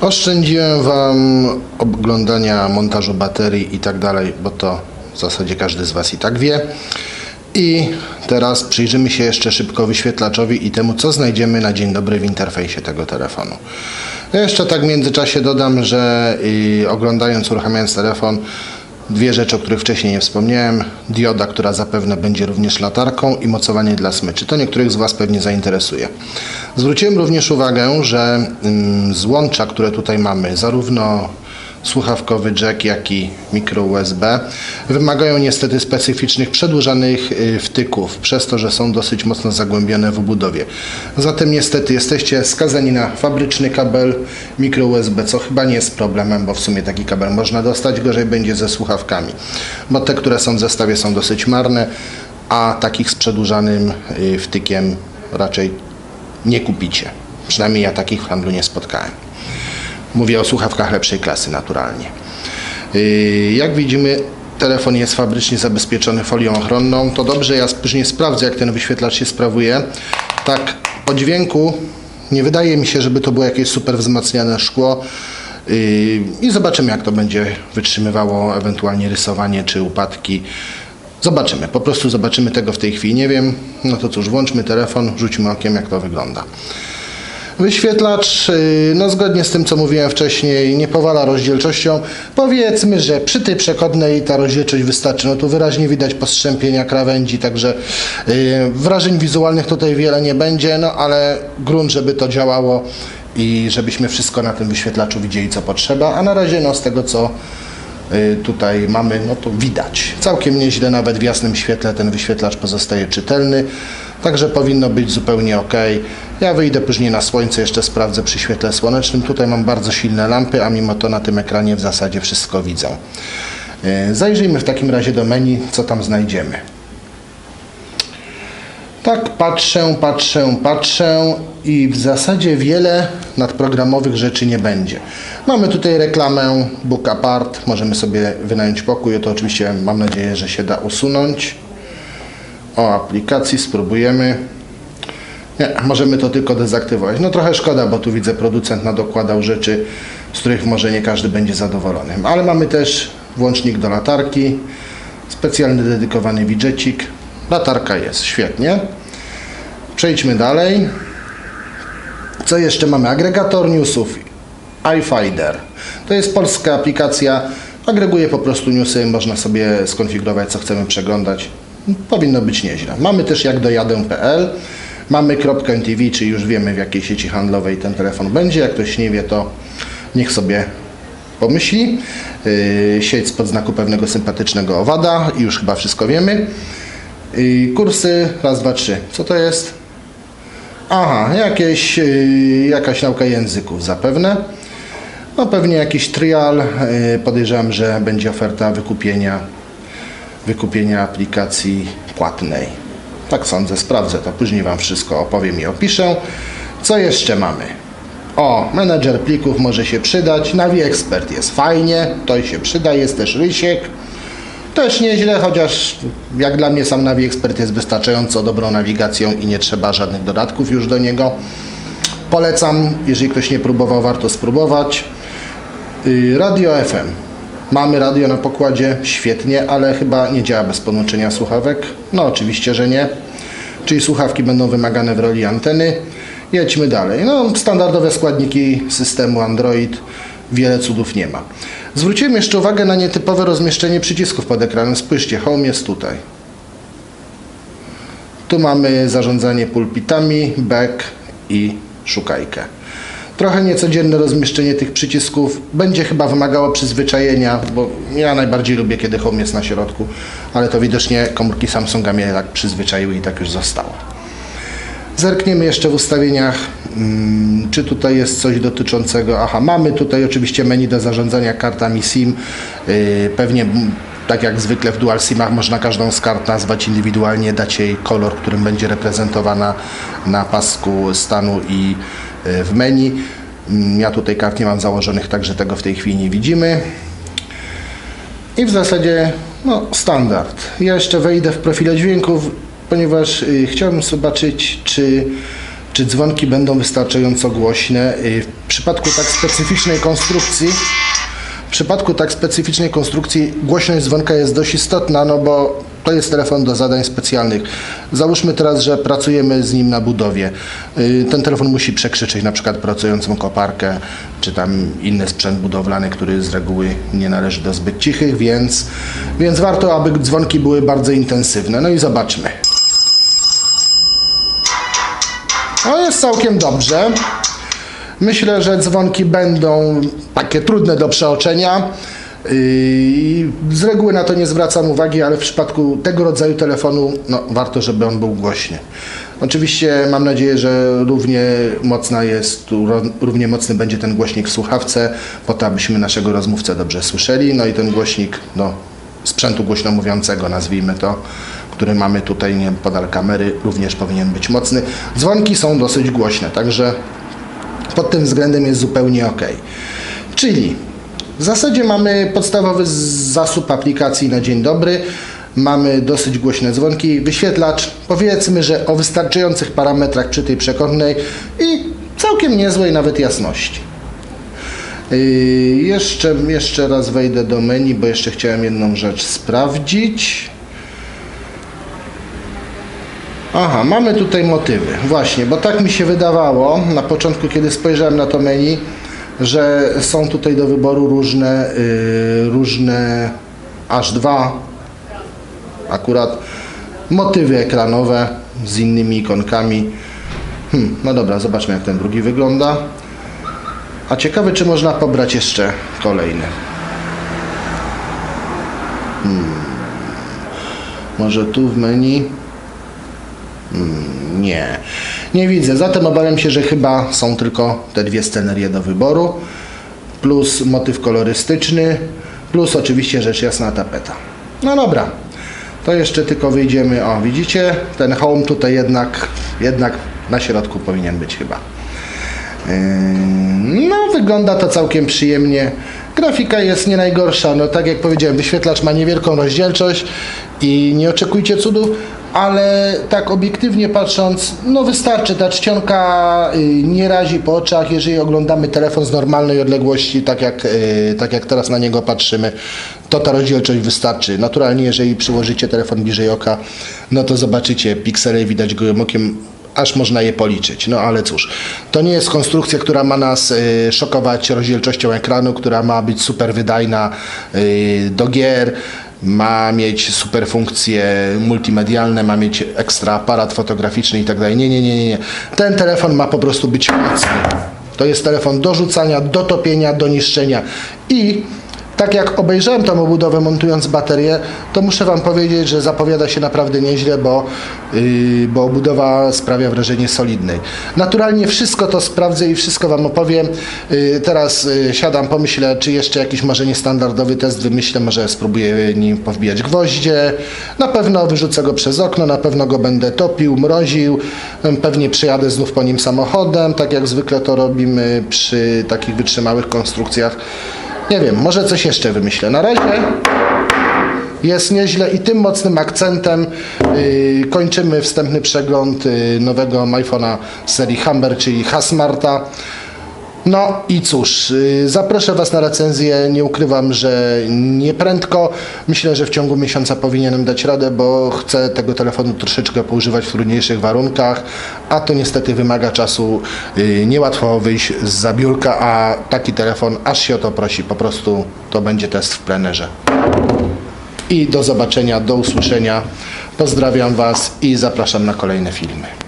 Oszczędziłem Wam oglądania montażu baterii i tak dalej, bo to w zasadzie każdy z Was i tak wie. I teraz przyjrzymy się jeszcze szybko wyświetlaczowi i temu, co znajdziemy na dzień dobry w interfejsie tego telefonu. Jeszcze tak w międzyczasie dodam, że y, oglądając, uruchamiając telefon, dwie rzeczy, o których wcześniej nie wspomniałem. Dioda, która zapewne będzie również latarką i mocowanie dla smyczy. To niektórych z Was pewnie zainteresuje. Zwróciłem również uwagę, że ym, złącza, które tutaj mamy, zarówno słuchawkowy jack, jak i mikro USB wymagają niestety specyficznych przedłużanych y, wtyków, przez to, że są dosyć mocno zagłębione w budowie. Zatem niestety jesteście skazani na fabryczny kabel mikro USB, co chyba nie jest problemem, bo w sumie taki kabel można dostać, gorzej będzie ze słuchawkami, bo te, które są w zestawie są dosyć marne, a takich z przedłużanym y, wtykiem raczej nie kupicie. Przynajmniej ja takich w handlu nie spotkałem. Mówię o słuchawkach lepszej klasy naturalnie. Yy, Jak widzimy, telefon jest fabrycznie zabezpieczony folią ochronną. To dobrze, ja później sprawdzę, jak ten wyświetlacz się sprawuje. Tak, po dźwięku nie wydaje mi się, żeby to było jakieś super wzmacniane szkło. Yy, I zobaczymy, jak to będzie wytrzymywało ewentualnie rysowanie czy upadki. Zobaczymy, po prostu zobaczymy tego w tej chwili. Nie wiem, no to cóż, włączmy telefon, rzućmy okiem, jak to wygląda. Wyświetlacz, yy, no zgodnie z tym, co mówiłem wcześniej, nie powala rozdzielczością. Powiedzmy, że przy tej przekodnej ta rozdzielczość wystarczy. No tu wyraźnie widać postrzępienia krawędzi, także yy, wrażeń wizualnych tutaj wiele nie będzie, no ale grunt, żeby to działało i żebyśmy wszystko na tym wyświetlaczu widzieli, co potrzeba. A na razie, no z tego, co y, tutaj mamy, no to widać. Całkiem nieźle, nawet w jasnym świetle ten wyświetlacz pozostaje czytelny, także powinno być zupełnie ok. Ja wyjdę później na słońce, jeszcze sprawdzę przy świetle słonecznym. Tutaj mam bardzo silne lampy, a mimo to na tym ekranie w zasadzie wszystko widzę. Y, Zajrzyjmy w takim razie do menu, co tam znajdziemy. Tak, patrzę, patrzę, patrzę i w zasadzie wiele nadprogramowych rzeczy nie będzie. Mamy tutaj reklamę Book Apart, możemy sobie wynająć pokój, to oczywiście mam nadzieję, że się da usunąć. O aplikacji spróbujemy. Nie, możemy to tylko dezaktywować. No trochę szkoda, bo tu widzę producent nadokładał rzeczy, z których może nie każdy będzie zadowolony. Ale mamy też włącznik do latarki, specjalny dedykowany widżecik. Latarka jest, świetnie. Przejdźmy dalej. Co jeszcze mamy? Agregator newsów iFinder. To jest polska aplikacja. Agreguje po prostu newsy, można sobie skonfigurować, co chcemy przeglądać. Powinno być nieźle. Mamy też jak dojadę.pl. Mamy .tv, czyli już wiemy w jakiej sieci handlowej ten telefon będzie. Jak ktoś nie wie, to niech sobie pomyśli. Yy, sieć spod znaku pewnego sympatycznego owada już chyba wszystko wiemy. Yy, kursy raz, dwa, trzy. Co to jest? Aha, jakieś, yy, jakaś nauka języków zapewne. No pewnie jakiś trial. Podejrzewam, że będzie oferta wykupienia, wykupienia aplikacji płatnej. Tak sądzę, sprawdzę to. Później Wam wszystko opowiem i opiszę. Co jeszcze mamy? O, menedżer plików może się przydać. Navi Expert jest fajnie, to się przyda. Jest też Rysiek. Też nieźle, chociaż jak dla mnie sam Navi Expert jest wystarczająco dobrą nawigacją i nie trzeba żadnych dodatków już do niego. Polecam, jeżeli ktoś nie próbował, warto spróbować. Yy, Radio FM. Mamy radio na pokładzie, świetnie, ale chyba nie działa bez podłączenia słuchawek. No oczywiście, że nie. Czyli słuchawki będą wymagane w roli anteny. Jedźmy dalej. No, standardowe składniki systemu Android. Wiele cudów nie ma. Zwróciłem jeszcze uwagę na nietypowe rozmieszczenie przycisków pod ekranem. Spójrzcie, Home jest tutaj. Tu mamy zarządzanie pulpitami, back i szukajkę. Trochę niecodzienne rozmieszczenie tych przycisków będzie chyba wymagało przyzwyczajenia, bo ja najbardziej lubię, kiedy Home jest na środku, ale to widocznie komórki Samsunga mnie tak przyzwyczaiły i tak już zostało. Zerkniemy jeszcze w ustawieniach, mm, czy tutaj jest coś dotyczącego. Aha, mamy tutaj oczywiście menu do zarządzania kartami SIM. Yy, pewnie tak jak zwykle w Dual SIMach można każdą z kart nazwać indywidualnie, dać jej kolor, którym będzie reprezentowana na pasku stanu i w menu. Mm, Ja tutaj kart nie mam założonych, także tego w tej chwili nie widzimy. I w zasadzie no, standard. Ja jeszcze wejdę w profile dźwięków, ponieważ y, chciałbym zobaczyć, czy, czy dzwonki będą wystarczająco głośne. Y, W przypadku tak specyficznej konstrukcji, w przypadku tak specyficznej konstrukcji głośność dzwonka jest dość istotna, no bo to jest telefon do zadań specjalnych. Załóżmy teraz, że pracujemy z nim na budowie. Y, Ten telefon musi przekrzyczeć na przykład pracującą koparkę, czy tam inny sprzęt budowlany, który z reguły nie należy do zbyt cichych, więc, więc warto, aby dzwonki były bardzo intensywne. No i zobaczmy. No jest całkiem dobrze. Myślę, że dzwonki będą takie trudne do przeoczenia. Yy, Z reguły na to nie zwracam uwagi, ale w przypadku tego rodzaju telefonu no, warto, żeby on był głośny. Oczywiście mam nadzieję, że równie mocna jest, równie mocny będzie ten głośnik w słuchawce, po to, abyśmy naszego rozmówcę dobrze słyszeli. No i ten głośnik no, sprzętu głośno mówiącego, nazwijmy to, który mamy tutaj nie, podal kamery, również powinien być mocny. Dzwonki są dosyć głośne, także pod tym względem jest zupełnie ok. Czyli w zasadzie mamy podstawowy zasób aplikacji na dzień dobry. Mamy dosyć głośne dzwonki, wyświetlacz, powiedzmy, że o wystarczających parametrach przy tej przekornej i całkiem niezłej nawet jasności. Yy, jeszcze, jeszcze raz wejdę do menu, bo jeszcze chciałem jedną rzecz sprawdzić. Aha, mamy tutaj motywy. Właśnie, bo tak mi się wydawało na początku, kiedy spojrzałem na to menu, że są tutaj do wyboru różne, yy, różne aż dwa akurat motywy ekranowe z innymi ikonkami. Hmm, no dobra, zobaczmy jak ten drugi wygląda. A ciekawe, czy można pobrać jeszcze kolejny. Hmm. Może tu w menu? Nie, nie widzę. Zatem obawiam się, że chyba są tylko te dwie scenerie do wyboru, plus motyw kolorystyczny, plus oczywiście rzecz jasna tapeta. No dobra, to jeszcze tylko wyjdziemy. O, widzicie, ten home tutaj jednak, jednak na środku powinien być chyba. Yy, No, wygląda to całkiem przyjemnie. Grafika jest nie najgorsza. No, tak jak powiedziałem, wyświetlacz ma niewielką rozdzielczość i nie oczekujcie cudów, ale tak obiektywnie patrząc, no wystarczy. Ta czcionka yy, nie razi po oczach, jeżeli oglądamy telefon z normalnej odległości, tak jak, yy, tak jak teraz na niego patrzymy, to ta rozdzielczość wystarczy. Naturalnie, jeżeli przyłożycie telefon bliżej oka, no to zobaczycie piksele widać gołym okiem aż można je policzyć. No ale cóż, to nie jest konstrukcja, która ma nas y, szokować rozdzielczością ekranu, która ma być super wydajna y, do gier, ma mieć super funkcje multimedialne, ma mieć ekstra aparat fotograficzny i tak dalej. Nie, nie, nie, nie. Ten telefon ma po prostu być mocny. To jest telefon do rzucania, do topienia, do niszczenia i tak jak obejrzałem tą obudowę montując baterię, to muszę Wam powiedzieć, że zapowiada się naprawdę nieźle, bo, yy, bo obudowa sprawia wrażenie solidnej. Naturalnie wszystko to sprawdzę i wszystko Wam opowiem. Yy, teraz yy, siadam, pomyślę, czy jeszcze jakiś może niestandardowy test wymyślę, może spróbuję nim powbijać gwoździe. Na pewno wyrzucę go przez okno, na pewno go będę topił, mroził, pewnie przyjadę znów po nim samochodem, tak jak zwykle to robimy przy takich wytrzymałych konstrukcjach. Nie wiem, może coś jeszcze wymyślę. Na razie jest nieźle i tym mocnym akcentem yy, kończymy wstępny przegląd yy, nowego iPhone'a serii Humber, czyli Hasmarta. No i cóż, yy, zaproszę Was na recenzję. Nie ukrywam, że nie prędko. Myślę, że w ciągu miesiąca powinienem dać radę, bo chcę tego telefonu troszeczkę poużywać w trudniejszych warunkach, a to niestety wymaga czasu. Yy, Niełatwo wyjść z zabiórka, a taki telefon aż się o to prosi. Po prostu to będzie test w plenerze. I do zobaczenia, do usłyszenia. Pozdrawiam Was i zapraszam na kolejne filmy.